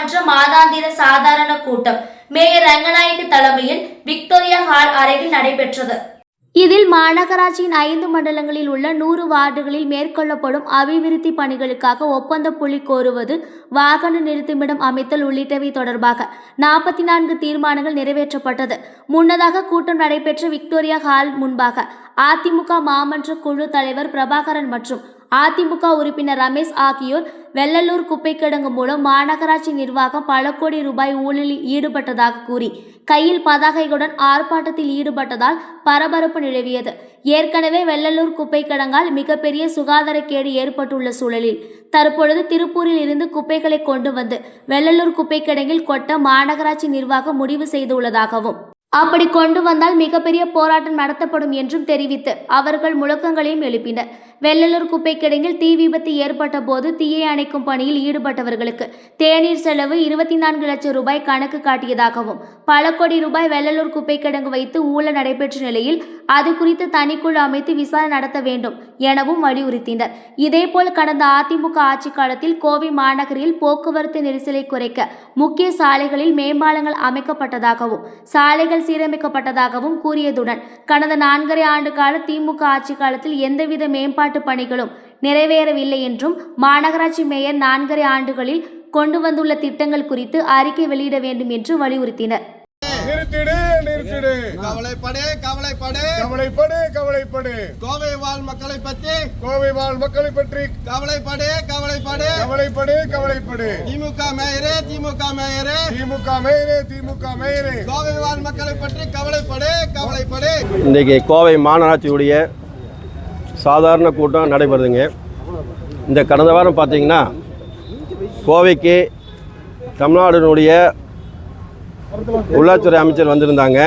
சட்டமன்ற மாதாந்திர சாதாரண கூட்டம். மேயர் ரங்கநாயக்கு தலைமையில் விக்டோரியா ஹால் அறையில் நடைபெற்றது. இதில் மாநகராட்சியின் ஐந்து மண்டலங்களில் உள்ள நூறு வார்டுகளில் மேற்கொள்ளப்படும் அபிவிருத்தி பணிகளுக்காக ஒப்பந்த புள்ளி கோருவது வாகன நிறுத்துமிடம் அமைத்தல் உள்ளிட்டவை தொடர்பாக நாற்பத்தி நான்கு தீர்மானங்கள் நிறைவேற்றப்பட்டது. முன்னதாக கூட்டம் நடைபெற்ற விக்டோரியா ஹால் முன்பாக அதிமுக மாமன்ற குழு தலைவர் பிரபாகரன் மற்றும் அதிமுக உறுப்பினர் ரமேஷ் ஆகியோர் வெள்ளலூர் குப்பை கிடங்கு மூலம் மாநகராட்சி நிர்வாகம் பல கோடி ரூபாய் ஊழலில் ஈடுபட்டதாக கூறி கையில் பதாகைகளுடன் ஆர்ப்பாட்டத்தில் ஈடுபட்டதால் பரபரப்பு நிலவியது. ஏற்கனவே வெள்ளலூர் குப்பை கிடங்கால் மிகப்பெரிய சுகாதாரக்கேடு ஏற்பட்டுள்ள சூழலில் தற்பொழுது திருப்பூரில் இருந்து குப்பைகளை கொண்டு வந்து வெள்ளலூர் குப்பை கிடங்கில் கொட்ட மாநகராட்சி நிர்வாகம் முடிவு செய்துள்ளதாகவும் அப்படி கொண்டு வந்தால் மிகப்பெரிய போராட்டம் நடத்தப்படும் என்றும் தெரிவித்து அவர்கள் முழக்கங்களையும் எழுப்பினர். வெள்ளலூர் குப்பை கிடங்கில் தீ விபத்து ஏற்பட்ட போது தீயை அணைக்கும் பணியில் ஈடுபட்டவர்களுக்கு தேநீர் செலவு இருபத்தி நான்கு லட்சம் ரூபாய் கணக்கு காட்டியதாகவும் பல கோடி ரூபாய் வெள்ளலூர் குப்பை கிடங்கு வைத்து ஊழல் நடைபெற்ற நிலையில் அது குறித்து தனிக்குழு அமைத்து விசாரணை நடத்த வேண்டும் எனவும் வலியுறுத்தினர். இதேபோல் கடந்த அதிமுக ஆட்சி காலத்தில் கோவை மாநகரில் போக்குவரத்து நெரிசலை குறைக்க முக்கிய சாலைகளில் மேம்பாலங்கள் அமைக்கப்பட்டதாகவும் சாலைகள் சீரமைக்கப்பட்டதாகவும் கூறியதுடன் கடந்த நான்கரை ஆண்டு கால திமுக ஆட்சி காலத்தில் எந்தவித மேம்பாட்டு பணிகளும் நிறைவேறவில்லை என்றும் மாநகராட்சி மேயர் நான்கரை ஆண்டுகளில் கொண்டு வந்துள்ள திட்டங்கள் குறித்து அறிக்கை வெளியிட வேண்டும் என்று வலியுறுத்தினர். நிறுத்திடு நிறுத்திடு. கவலைப்படு கவலைப்படு. கவலைப்படு கவலைப்படு. கோவை வாழ் மக்களை பத்தி கோவை வாழ் மக்களை பற்றி கவலைப்படு கவலைப்படு. கவலைப்படு கவலைப்படு. திமுக மேயரே திமுக மேயரே. திமுக மேயரே திமுக மேயரே. கோவை வாழ் மக்களை பற்றி கவலைப்படு கவலைப்படு. இன்றைக்கி கோவை மாநகராட்சியுடைய சாதாரண கூட்டம் நடைபெறுதுங்க. இந்த கடந்த வாரம் பார்த்தீங்கன்னா கோவைக்கு தமிழ்நாடுனுடைய உள்ளாட்சித்துறை அமைச்சர் வந்திருந்தாங்க.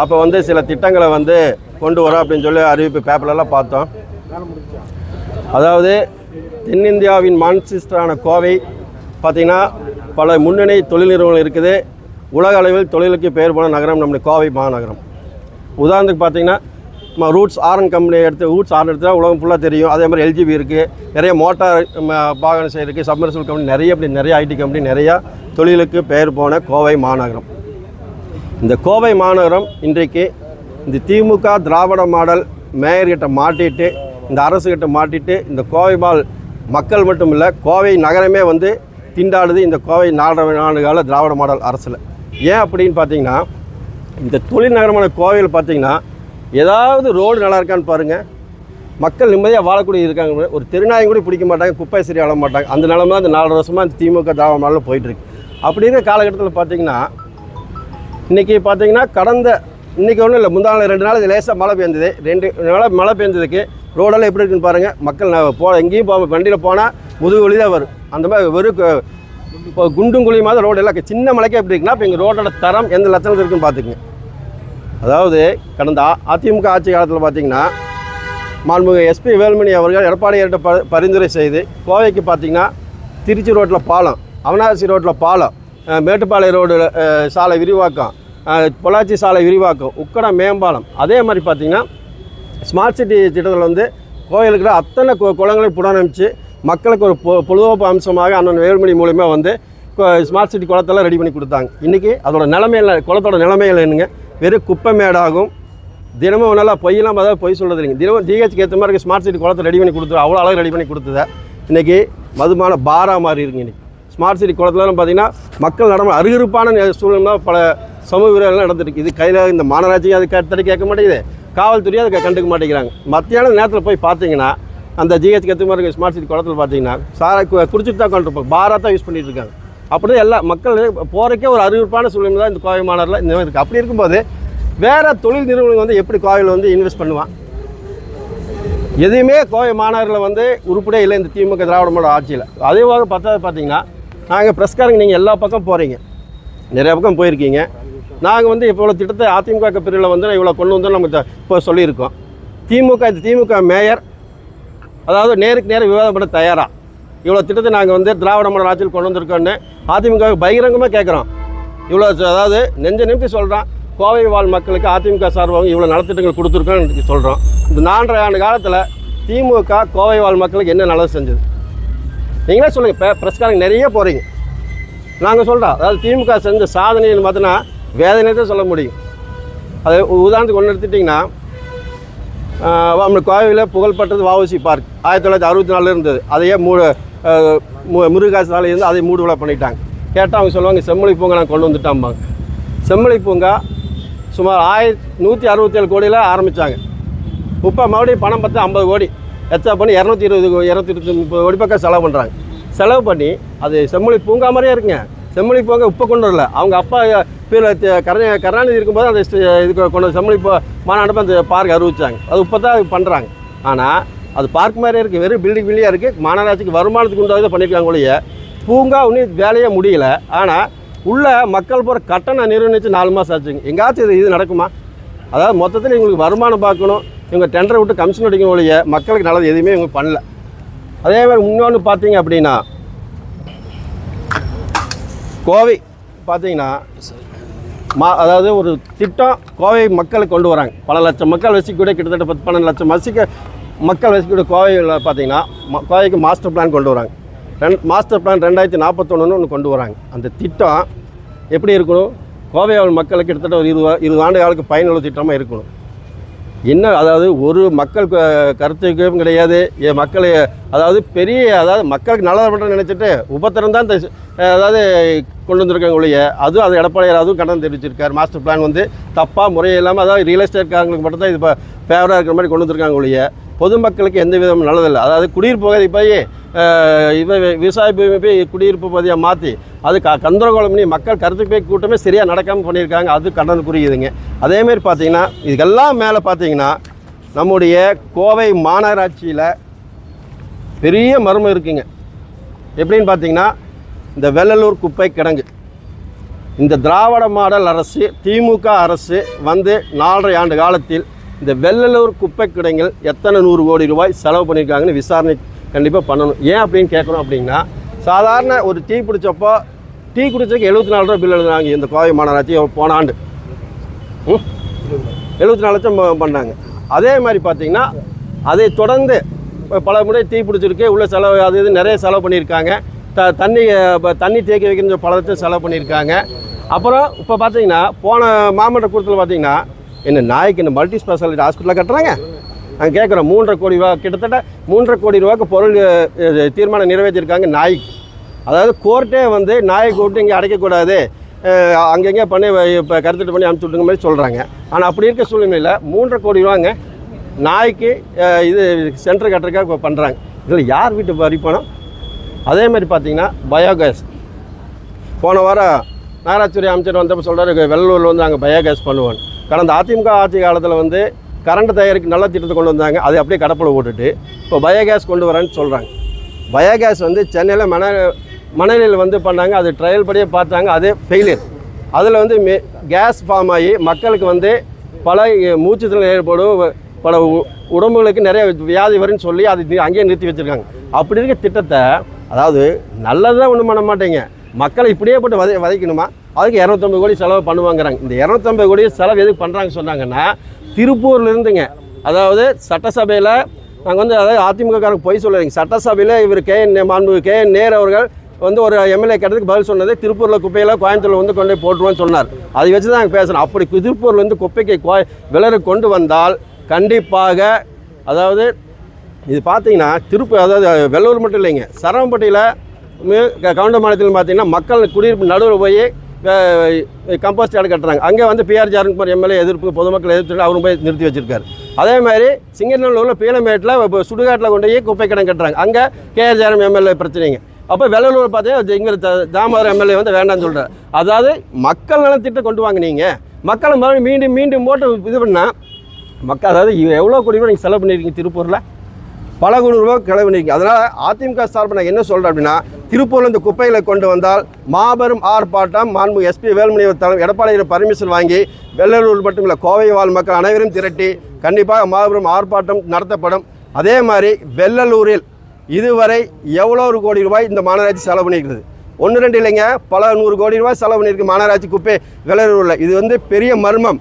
அப்போ வந்து சில திட்டங்களை வந்து கொண்டு வரோம் அப்படின்னு சொல்லி அறிவிப்பு பேப்பர்லாம் பார்த்தோம். அதாவது தென்னிந்தியாவின் மான்சிஸ்டரான கோவை பார்த்திங்கன்னா பல முன்னணி தொழில் நிறுவனங்கள் இருக்குது. உலக அளவில் தொழிலுக்கு பெயர் போன நகரம் நம்முடைய கோவை மாநகரம். உதாரணத்துக்கு பார்த்தீங்கன்னா ரூட்ஸ் ஆரன் கம்பெனி எடுத்து ரூட்ஸ் ஆரன் எடுத்தால் உலகம் ஃபுல்லாக தெரியும். அதே மாதிரி எல்ஜிபி இருக்குது நிறைய மோட்டார் வாகன செய்ய இருக்குது சப்மர்சல் கம்பெனி நிறைய இப்படி நிறைய ஐடி கம்பெனி நிறையா தொழிலுக்கு பெயர் போன கோவை மாநகரம். இந்த கோவை மாநகரம் இன்றைக்கு இந்த திமுக திராவிட மாடல் மேயர்கிட்ட மாட்டிட்டு இந்த அரசுகிட்ட மாட்டிட்டு இந்த கோவை மால் மக்கள் மட்டும் இல்லை கோவை நகரமே வந்து திண்டாடுது இந்த கோவை நாடு நாடு கால திராவிட மாடல் அரசில். ஏன் அப்படின்னு பார்த்தீங்கன்னா இந்த தொழில் நகரமான கோவையில் பார்த்தீங்கன்னா ஏதாவது ரோடு நல்லா இருக்கான்னு பாருங்கள் மக்கள் நிம்மதியாக வாழக்கூடிய இருக்காங்க. ஒரு திருநாயம் கூட பிடிக்க மாட்டாங்க குப்பை சரி அழ மாட்டாங்க. அந்த நிலமாக அந்த இந்த நாலு வருஷமாக அந்த திமுக திராவிட போயிட்டுருக்கு. அப்படிங்கிற காலகட்டத்தில் பார்த்தீங்கன்னா இன்றைக்கி பார்த்தீங்கன்னா கடந்த இன்றைக்கி ஒன்றும் இல்லை முந்தாள் ரெண்டு நாள் லேசாக மழை பெய்ஞ்சது. ரெண்டு நாள் மழை பெஞ்சதுக்கு ரோடெல்லாம் எப்படி இருக்குன்னு பாருங்கள் மக்கள் நான் போ எங்கேயும் போக வண்டியில் போனால் முதுகு வழி தான் வரும். அந்த மாதிரி வெறும் இப்போ குண்டும் குழியுமாக ரோடு எல்லாம் சின்ன மலைக்கே எப்படி இருக்குன்னா இப்போ எங்கள் ரோடோட தரம் எந்த லட்சணத்தில் இருக்குன்னு பார்த்துக்குங்க. அதாவது கடந்த அதிமுக ஆட்சி காலத்தில் பார்த்தீங்கன்னா மாண்புமிகு எஸ்பி வேலுமணி அவர்கள் எடப்பாடியார்கிட்ட ப பரிந்துரை செய்து கோவைக்கு பார்த்தீங்கன்னா திருச்சி ரோட்டில் பாலம் அவனாசி ரோட்டில் பாலம் மேட்டுப்பாளைய மேட்டுப்பாளையம் ரோடு சாலை விரிவாக்கம் பொள்ளாச்சி சாலை விரிவாக்கம் உக்கடம் மேம்பாலம் அதே மாதிரி பார்த்திங்கன்னா ஸ்மார்ட் சிட்டி திட்டத்தில் வந்து கோயிலுக்கு அத்தனை கு- குளங்களையும் புனரமைச்சு மக்களுக்கு ஒரு பொ பொழுதுபோக்கு அம்சமாக அண்ணன் வேலுமணி மூலிமா வந்து ஸ்மார்ட் சிட்டி குளத்தெல்லாம் ரெடி பண்ணி கொடுத்தாங்க. இன்றைக்கி அதோட நிலைமையில் குளத்தோட நிலைமைகள் என்னங்க? வெறும் குப்பை மேடாகும் தினமும் நல்லா பொய்யெல்லாம் பார்த்தா பொய் சொல்கிறது இல்லைங்க தினமும் டிஹெச்க்கு ஏற்ற மாதிரி ஸ்மார்ட் சிட்டி குளத்தை ரெடி பண்ணி கொடுத்துரு அவ்வளோ அழகாக ரெடி பண்ணி கொடுத்தத. இன்றைக்கி மதுமான பாரா மாதிரி இருக்குங்க இன்றைக்கி ஸ்மார்ட் சிட்டி குளத்துலலாம் பார்த்திங்கன்னா மக்கள் நடம அருகருப்பான சூழ்நிலை பல சமூக விரோதங்கள் நடந்துருக்கு இது கையில் இந்த மாநகராட்சியும் அது கட்டடி கேட்க மாட்டேங்குது. காவல்துறையும் அதை கண்டுக்க மாட்டேங்கிறாங்க. மத்தியான நேரத்தில் போய் பார்த்தீங்கன்னா அந்த ஜிஹெச் ஏற்ற மாதிரி ஸ்மார்ட் சிட்டி குளத்தில் பார்த்தீங்கன்னா சாரை கு- குடிச்சிட்டு தான் கொண்டிருப்பாங்க பாரா தான் யூஸ் பண்ணிகிட்டு இருக்காங்க. அப்படி எல்லா மக்கள் போகிறக்கே ஒரு அறிவிப்பான சூழ்நிலை தான் இந்த கோவை மாநகரில் இந்த மாதிரி இருக்குது அப்படி இருக்கும்போது வேறு தொழில் நிறுவனங்கள் வந்து எப்படி கோவையில் வந்து இன்வெஸ்ட் பண்ணுவான் எதுவுமே கோவை மாநகரில் வந்து உருப்படியே இல்லை இந்த திமுக திராவிட மாடல் ஆட்சியில். அதேவாக பார்த்தா பார்த்தீங்கன்னா நாங்கள் ப்ரெஸ்காரங்க நீங்கள் எல்லா பக்கம் போகிறீங்க நிறைய பக்கம் போயிருக்கீங்க. நாங்கள் வந்து இப்போ இவ்வளோ திட்டத்தை அதிமுக பிரிவில் வந்து இவ்வளோ கொண்டு வந்து நமக்கு இப்போ சொல்லியிருக்கோம். திமுக இந்த திமுக மேயர் அதாவது நேருக்கு நேரம் விவாதம் பண்ண இவ்வளோ திட்டத்தை நாங்கள் வந்து திராவிட மாடல் ஆட்சியில் கொண்டு வந்திருக்கோன்னு அதிமுக பகிரங்கமாக கேட்குறோம். இவ்வளோ அதாவது நெஞ்ச நிமித்தி சொல்கிறோம் கோவை வாழ் மக்களுக்கு அதிமுக சார்பாக இவ்வளோ நலத்திட்டங்கள் கொடுத்துருக்கோன்னு சொல்கிறோம் இந்த நான்கரை ஆண்டு காலத்தில் திமுக கோவை வாழ் மக்களுக்கு என்ன நல்லது செஞ்சது? நீங்களே சொல்லுங்கள் இப்போ ப்ரெஸ்காரங்க நிறைய போகிறீங்க நாங்கள் சொல்கிறோம் அதாவது திமுக செஞ்ச சாதனைன்னு பார்த்தோன்னா வேதனையத்தை தான் சொல்ல முடியும். அது உதாரணத்துக்கு ஒன்று எடுத்துட்டிங்கன்னா ஆஹ் நம்ம கோவையில் புகழ்பெற்றது வஉசி பார்க். ஆயிரத்தி தொள்ளாயிரத்தி அறுபத்தி நாலில் இருந்தது. அதையே மூடு முருகா சாலை வந்து அதை மூடு பண்ணிட்டாங்க. கேட்டால் அவங்க சொல்லுவாங்க செம்மொழி பூங்கா நான் கொண்டு வந்துட்டாம்பாங்க. செம்மொழி பூங்கா சுமார் ஆயிரத்தி நூற்றி அறுபத்தேழு கோடியில் ஆரம்பித்தாங்க இப்போ மறுபடியும் பணம் பார்த்து ஐம்பது கோடி. எச்சா பண்ணி இரநூத்தி இருபது இரநூத்தி இருபத்தி முப்பது கோடி பக்கம் செலவு பண்ணுறாங்க செலவு பண்ணி அது செம்மொழி பூங்கா மாதிரியே இருக்குங்க. செம்மொழி பூங்கா இப்போ கொண்டு வரல. அவங்க அப்பா பேர் கருணா கருணாநிதி இருக்கும்போது அந்த இதுக்கு கொண்டு செம்மொழி பூ மாநாடு அந்த பார்க் அறிவிச்சாங்க. அது இப்போ தான் பண்ணுறாங்க ஆனால் அது பார்க் மாதிரியே இருக்குது வெறும் பில்டிங் பில்டிங்காக இருக்குது மாநகராட்சிக்கு வருமானத்துக்கு உண்டாக பண்ணியிருக்காங்க ஒழிய பூங்கா ஒன்றும் வேலையே முடியல. ஆனால் உள்ள மக்கள் போகிற கட்டணம் நிர்ணயித்து நாலு மாதம் ஆச்சுங்க. எங்காச்சும் இது இது நடக்குமா? அதாவது மொத்தத்தில் இவங்களுக்கு வருமானம் பார்க்கணும். இவங்க டெண்டரை விட்டு கமிஷன் அடிக்கணும் ஒழிய மக்களுக்கு நல்லது எதுவுமே இவங்க பண்ணல. அதே மாதிரி இன்னொன்று பார்த்தீங்க அப்படின்னா கோவை பார்த்தீங்கன்னா மா அதாவது ஒரு திட்டம் கோவை மக்களுக்கு கொண்டு வராங்க. பல லட்சம் மக்கள் வசிக்கக்கூடிய கிட்டத்தட்ட பத்து பன்னெண்டு லட்சம் வசிக்க மக்கள் வசிக்கக்கூடிய கோவையில் பார்த்தீங்கன்னா கோவைக்கு மாஸ்டர் பிளான் கொண்டு வராங்க. ரெண் மாஸ்டர் பிளான் ரெண்டாயிரத்தி நாற்பத்தொன்னு ஒன்று கொண்டு வராங்க. அந்த திட்டம் எப்படி இருக்கணும்? கோவை மக்களுக்கு கிட்டத்தட்ட ஒரு இருபது இருபது ஆண்டு காலத்துக்கு பயனுள்ள திட்டமாக இருக்கணும். என்ன அதாவது ஒரு மக்கள் கருத்துக்கும் கிடையாது. என் மக்கள் அதாவது பெரிய அதாவது மக்களுக்கு நல்லது பண்ணுறேன்னு நினச்சிட்டு உபத்திரம் தான் இந்த அதாவது கொண்டு வந்திருக்காங்க ஒழிய அதுவும் அது எடப்பாடியார் அதுவும் கண்டனம் தெரிவிச்சிருக்காரு. மாஸ்டர் பிளான் வந்து தப்பாக முறையில்லாமல் அதாவது ரியல் எஸ்டேட்காரங்களுக்கு மட்டும் தான் இது இப்போ ஃபேவராக இருக்கிற மாதிரி கொண்டு வந்திருக்காங்க ஒழிய பொதுமக்களுக்கு எந்த விதமும் நல்லதில்லை. அதாவது குடியிருப்பு பகுதி போய் அஹ், இவ விவசாய பூமி போய் குடியிருப்பு பகுதியாக மாற்றி அது க கந்தரகோலம் பண்ணி மக்கள் கருத்து போய் கூட்டமே சரியாக நடக்காமல் பண்ணியிருக்காங்க. அது கண்டனக்குரியதுங்க அதேமாரி பார்த்தீங்கன்னா இதுக்கெல்லாம் மேலே பார்த்தீங்கன்னா நம்முடைய கோவை மாநகராட்சியில் பெரிய மர்மம் இருக்குங்க. எப்படின்னு பார்த்தீங்கன்னா இந்த வெள்ளலூர் குப்பை கிடங்கு. இந்த திராவிட மாடல் அரசு திமுக அரசு வந்து நாலரை ஆண்டு காலத்தில் இந்த வெள்ளலூர் குப்பை கிடங்கில் எத்தனை நூறு கோடி ரூபாய் செலவு பண்ணியிருக்காங்கன்னு விசாரணை கண்டிப்பாக பண்ணணும். ஏன் அப்படின்னு கேட்கணும் அப்படின்னா சாதாரண ஒரு டீ பிடிச்சப்போ டீ குடிச்சதுக்கு எழுபத்தி நாலு ரூபா பில் எழுதுனாங்க இந்த கோவை மாநகராட்சி போன ஆண்டு. எழுபத்தி நாலு லட்சம் பண்ணாங்க. அதே மாதிரி பார்த்தீங்கன்னா அதை தொடர்ந்து பல முறை டீ பிடிச்சிருக்கு உள்ள செலவு அது இது நிறைய செலவு பண்ணியிருக்காங்க. த தண்ணி இப்போ தண்ணி தேக்கி வைக்கிற பல லட்சம் செலவு பண்ணியிருக்காங்க. அப்புறம் இப்போ பார்த்தீங்கன்னா போன மாமன்ற கூட்டத்தில் பார்த்தீங்கன்னா என்ன நாய்க்கு இந்த மல்டி ஸ்பெஷாலிட்டி ஹாஸ்பிட்டலில் கட்டுறாங்க? நாங்கள் கேட்குறோம் மூன்றரை கோடி ரூபா கிட்டத்தட்ட மூன்றரை கோடி ரூபாய்க்கு பொருள் தீர்மானம் நிறைவேற்றியிருக்காங்க நாய்க்கு. அதாவது கோர்ட்டே வந்து நாயை கூப்பிட்டு இங்கே அடைக்கக்கூடாது. அங்கங்கே பண்ணி இப்போ கருத்துட்டு பண்ணி அனுப்பிச்சு விட்டுங்க மாதிரி சொல்கிறாங்க ஆனால் அப்படி இருக்க சூழ்நிலையில் மூன்றரை கோடி ரூபாங்க நாய்க்கு இது சென்டர் கட்டுறதுக்காக பண்ணுறாங்க இதில் யார் வீட்டு வரி பணம்? அதே மாதிரி பார்த்தீங்கன்னா பயோகேஸ் போன வாரம் நாராச்சூரி அமைச்சர் வந்தப்போ சொல்கிறாரு வெள்ளூரில் வந்து நாங்கள் பயோகேஸ் பண்ணுவோம் கடந்த அதிமுக ஆட்சி காலத்தில் வந்து கரண்ட் தயாரிக்க நல்ல திட்டத்தை கொண்டு வந்தாங்க. அதை அப்படியே கடப்பில் போட்டுட்டு இப்போ பயோகேஸ் கொண்டு வரேன்னு சொல்கிறாங்க பயோகேஸ் வந்து சென்னையில் மண மணலில் வந்து பண்ணாங்க. அது ட்ரையல் படியே பார்த்தாங்க. அதே ஃபெயிலியர் அதில் வந்து மே கேஸ் ஃபார்ம் ஆகி மக்களுக்கு வந்து பல மூச்சுத்தில் ஏற்படும். பல உ- உடம்புகளுக்கு நிறைய வியாதி வரும்னு சொல்லி அது அங்கேயே நிறுத்தி வச்சுருக்காங்க. அப்படி இருக்க திட்டத்தை அதாவது நல்லதாக ஒன்றும் பண்ண மாட்டேங்க. மக்களை இப்படியே போட்டு வதை வதைக்கணுமா? அதுக்கு இரநூத்தம்பது கோடி செலவு பண்ணுவாங்கிறாங்க. இந்த இரநூத்தம்பது கோடி செலவு எதுக்கு பண்ணுறாங்க சொன்னாங்கன்னா திருப்பூரில் இருந்துங்க அதாவது சட்டசபையில் நாங்கள் வந்து அதாவது அதிமுகக்காரங்க பொய் சொல்லுறீங்க சட்டசபையில் இவர் கே. என். மாண்பு கே. என். நேர் அவர்கள் வந்து ஒரு எம்எல்ஏ கேட்டதுக்கு பதில் சொன்னது திருப்பூரில் குப்பையில் கோயம்புத்தூரில் வந்து கொண்டு போய் போட்டுருவோன்னு சொன்னார். அதை வச்சு தான் நாங்கள் பேசுகிறோம் அப்படி திருப்பூர்லேருந்து குப்பைக்கு கோ விலரு கொண்டு வந்தால் கண்டிப்பாக அதாவது இது பார்த்தீங்கன்னா திருப்பூர் அதாவது வெள்ளூர் மட்டும் இல்லைங்க. சரவம்பட்டியில் கவுண்ட மாநிலத்தில் பார்த்தீங்கன்னா மக்கள் குடியிருப்பு நடுவில் போய் கம்போஸ்ட் யார்டு கட்டுறாங்க. அங்கே வந்து பிஆர் ஜாரன்குமார் எம்எல்ஏ எதிர்ப்பு பொதுமக்கள் எதிர்த்து அவரும் போய் நிறுத்தி வச்சிருக்காரு. அதே மாதிரி சிங்கநல்லூரில் பீலமேட்டில் இப்போ சுடுகாட்டில் கொண்டு போய் குப்பை கடன் கட்டுறாங்க. அங்கே கேஆர் ஜாரம் எம்எல்ஏ பிரச்சனைங்க. அப்போ வெள்ளலூர் பார்த்தீங்கன்னா எங்கள் தாமோதர் எம்எல்ஏ வந்து வேண்டாம்னு சொல்கிறார் அதாவது மக்கள் நலத்திட்டம் கொண்டு வாங்க நீங்கள் மக்களை மறுபடியும் மீண்டும் மீண்டும் போட்டு இது பண்ணால் மக்கள் அதாவது எவ்வளோ கோடி நீங்கள் செலவு பண்ணியிருக்கீங்க திருப்பூரில்? பல கோடி ரூபாய் செலவு நிற்கும் அதனால் அதிமுக சார்பில் நான் என்ன சொல்கிறேன் அப்படின்னா திருப்பூரில் இந்த குப்பைகளை கொண்டு வந்தால் மாபெரும் ஆர்ப்பாட்டம் மாண்பு எஸ்பி வேலுமணி தலைவர் எடப்பாடியில் பர்மிஷன் வாங்கி வெள்ளலூர் மட்டும் இல்லை கோவை வாழ் மக்கள் அனைவரும் திரட்டி கண்டிப்பாக மாபெரும் ஆர்ப்பாட்டம் நடத்தப்படும். அதே மாதிரி வெள்ளலூரில் இதுவரை எவ்வளோ ஒரு கோடி ரூபாய் இந்த மாநகராட்சி செலவு பண்ணியிருக்குது? ஒன்று ரெண்டு இல்லைங்க. பல நூறு கோடி ரூபாய் செலவு பண்ணியிருக்கு மாநகராட்சி குப்பை வெள்ளலூரில். இது வந்து பெரிய மர்மம்.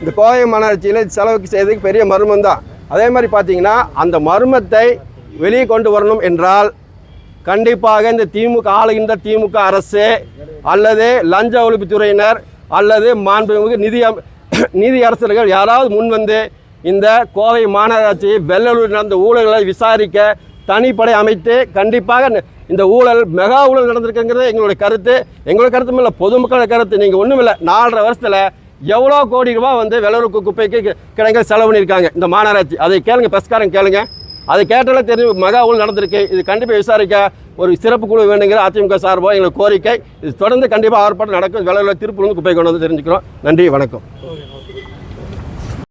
இந்த கோவை மாநகராட்சியில் செலவுக்கு செய்யறதுக்கு பெரிய மர்மம் தான் அதே மாதிரி பார்த்தீங்கன்னா அந்த மர்மத்தை வெளியே கொண்டு வரணும் என்றால் கண்டிப்பாக இந்த திமுக ஆளுகின்ற திமுக அரசு அல்லது லஞ்ச ஒழிப்புத்துறையினர் அல்லது மாண்புமிகு நிதி நிதி அரசர்கள் யாராவது முன் வந்து இந்த கோவை மாநகராட்சி வெள்ளலூர் நடந்த ஊழல்களை விசாரிக்க தனிப்படை அமைத்து கண்டிப்பாக இந்த ஊழல் மெகா ஊழல் நடந்திருக்குங்கிறது எங்களுடைய கருத்து. எங்களுடைய கருத்தும் இல்லை பொதுமக்களோட கருத்து. நீங்கள் ஒன்றும் இல்லை நாலரை வருஷத்தில் எவ்வளோ கோடி ரூபாய் வந்து வெள்ளருக்கு குப்பைக்கு கிடங்கள் செலவு பண்ணியிருக்காங்க. இந்த மாநகராட்சி. அதை கேளுங்க பிரஸ்காரம் கேளுங்க. அதை கேட்டாலே தெரியும் மகா ஊழல் நடந்திருக்கு. இது கண்டிப்பாக விசாரிக்க ஒரு சிறப்பு குழு வேண்டுங்கிற அதிமுக சார்பாக எங்களுக்கு கோரிக்கை. இது தொடர்ந்து கண்டிப்பாக ஆர்ப்பாட்டம் நடக்கும். வெள்ளரில் திருப்பூர் குப்பை கொண்டு வந்து தெரிஞ்சுக்கிறோம். நன்றி வணக்கம்.